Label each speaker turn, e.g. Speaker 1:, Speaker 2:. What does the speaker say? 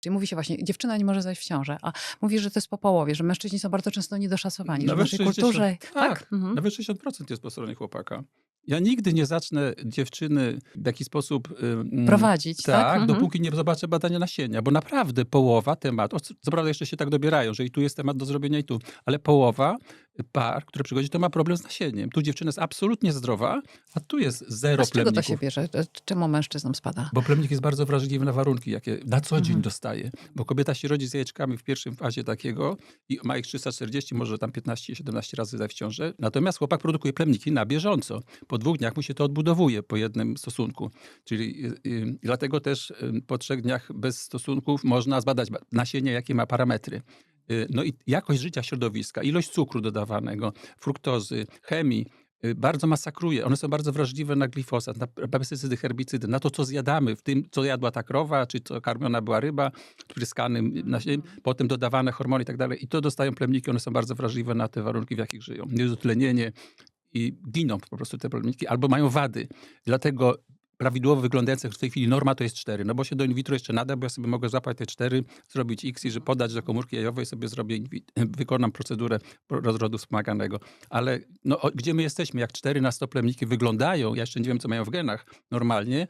Speaker 1: Czyli mówi się właśnie, dziewczyna nie może zajść w ciążę, a mówi, że to jest po połowie, że mężczyźni są bardzo często niedoszacowani, że w
Speaker 2: Nawet
Speaker 1: naszej
Speaker 2: 60
Speaker 1: kulturze...
Speaker 2: tak,
Speaker 1: Mhm.
Speaker 2: Nawet 60% jest po stronie chłopaka. Ja nigdy nie zacznę dziewczyny w jakiś sposób...
Speaker 1: Prowadzić, tak?
Speaker 2: Tak,
Speaker 1: Mhm.
Speaker 2: dopóki nie zobaczę badania nasienia, bo naprawdę połowa temat, o, co co prawda jeszcze się tak dobierają, że i tu jest temat do zrobienia i tu, ale połowa par, które przychodzi, to ma problem z nasieniem. Tu dziewczyna jest absolutnie zdrowa, a tu jest zero
Speaker 1: A z czego to
Speaker 2: plemników.
Speaker 1: się bierze? Czemu mężczyznom spada?
Speaker 2: Bo plemnik jest bardzo wrażliwy na warunki, jakie na co dzień
Speaker 1: Mhm.
Speaker 2: dostaje. Bo kobieta się rodzi z jajeczkami w pierwszym fazie takiego i ma ich 340, może tam 15-17 razy zajść w ciążę. Natomiast chłopak produkuje plemniki na bieżąco. Po dwóch dniach mu się to odbudowuje po jednym stosunku. Czyli y, y, dlatego też y, po trzech dniach bez stosunków można zbadać ba- nasienie, jakie ma parametry. Y, No i jakość życia środowiska, ilość cukru dodawanego, fruktozy, chemii, y, bardzo masakruje. One są bardzo wrażliwe na glifosat, na pestycydy, herbicydy, na to, co zjadamy, w tym, co jadła ta krowa, czy co karmiona była ryba, pryskanym nasieniem, potem dodawane hormony i tak dalej. I to dostają plemniki, one są bardzo wrażliwe na te warunki, w jakich żyją. Niedotlenienie i giną po prostu te plemniki, albo mają wady. Dlatego prawidłowo wyglądające w tej chwili norma to jest 4, no bo się do in vitro jeszcze nada, bo ja sobie mogę złapać te 4, zrobić X i że podać do komórki jajowej sobie zrobię, wykonam procedurę rozrodu wspomaganego. Ale no, gdzie my jesteśmy? Jak 4 na 100 plemniki wyglądają, ja jeszcze nie wiem, co mają w genach normalnie,